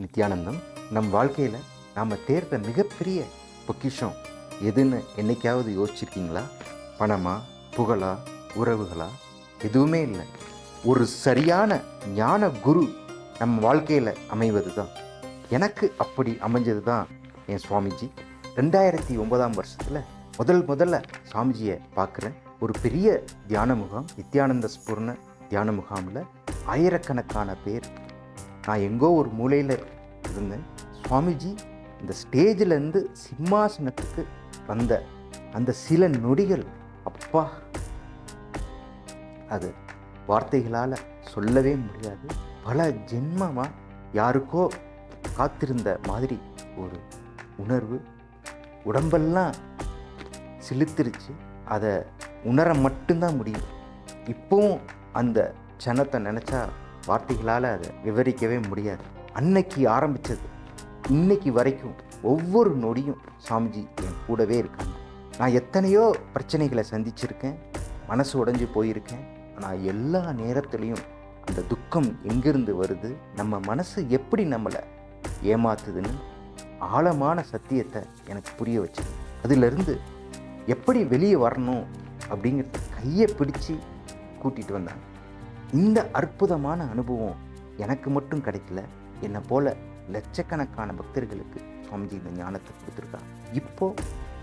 நித்யானந்தம் நம் வாழ்க்கையில் நாம் தேர்ந்த மிகப்பெரிய பொக்கிஷம் எதுன்னு என்னைக்காவது யோசிச்சிருக்கீங்களா? பணமா புகழா உறவுகளா? எதுவுமே இல்லை. ஒரு சரியான ஞான குரு நம் வாழ்க்கையில் அமைவது தான் எனக்கு அப்படி அமைஞ்சது தான் என் சுவாமிஜி. ரெண்டாயிரத்தி ஒன்பதாம் வருஷத்தில் முதல் முதல்ல சுவாமிஜியை பார்க்குறேன். ஒரு பெரிய தியான முகாம் நித்யானந்த ஸ்பூர்ண தியான முகாமில் ஆயிரக்கணக்கான பேர் நான் எங்கோ ஒரு மூலையில் இருந்தேன். சுவாமிஜி இந்த ஸ்டேஜிலேருந்து சிம்மாசனத்துக்கு வந்த அந்த சில நொடிகள் அப்பா! அது வார்த்தைகளால் சொல்லவே முடியாது. பல ஜென்மமாக யாருக்கோ காத்திருந்த மாதிரி ஒரு உணர்வு. உடம்பெல்லாம் சிலுத்திருச்சு அதை உணர மட்டும்தான் முடியும். இப்போவும் அந்த க்ஷணத்தை நினச்சா வார்த்தைகளால் அதை விவரிக்கவே முடியாது. அன்னைக்கு ஆரம்பித்தது இன்னைக்கு வரைக்கும் ஒவ்வொரு நொடியும் சாமிஜி என் கூடவே இருக்காங்க. நான் எத்தனையோ பிரச்சனைகளை சந்திச்சிருக்கேன் மனசு உடைஞ்சு போயிருக்கேன் ஆனால் எல்லா நேரத்துலையும் அந்த துக்கம் எங்கிருந்து வருது நம்ம மனசு எப்படி நம்மளை ஏமாத்துதுன்னு ஆழமான சத்தியத்தை எனக்கு புரிய வச்சது. அதிலிருந்து எப்படி வெளியே வரணும் அப்படிங்கிறத கையை பிடிச்சி கூட்டிகிட்டு வந்தாங்க. இந்த அற்புதமான அனுபவம் எனக்கு மட்டும் கிடைக்கல. என்னை போல லட்சக்கணக்கான பக்தர்களுக்கு சுவாமிஜி இந்த ஞானத்தை கொடுத்துருக்காங்க இப்போ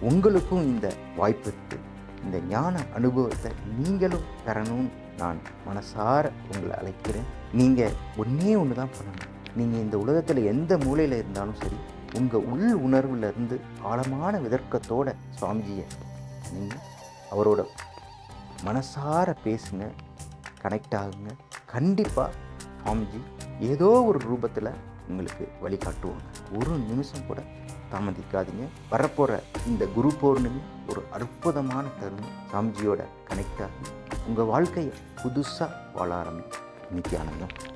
உங்களுக்கும் இந்த வாய்ப்பு இருக்கு. இந்த ஞான அனுபவத்தை நீங்களும் பெறணும்னு நான் மனசார உங்களை அழைக்கிறேன். நீங்கள் ஒன்றே ஒன்று தான் பண்ணணும். நீங்கள் இந்த உலகத்தில் எந்த மூலையில் இருந்தாலும் சரி உங்கள் உள் உணர்வுலேருந்து ஆழமான விதர்க்கத்தோட சுவாமிஜியை நீங்கள் அவரோட மனசார பேசுங்க. கனெக்ட் ஆகுங்க. கண்டிப்பாக சுவாமிஜி ஏதோ ஒரு ரூபத்தில் உங்களுக்கு வழிகாட்டுவாங்க. ஒரு நிமிஷம் கூட தாமதிக்காதீங்க. வரப்போகிற இந்த குரு பௌர்ணமி ஒரு அற்புதமான தருணம். சாமிஜியோட கனெக்ட் ஆகி உங்கள் வாழ்க்கையை புதுசாக வாழ ஆரம்பிக்கும். நித்யானந்தம்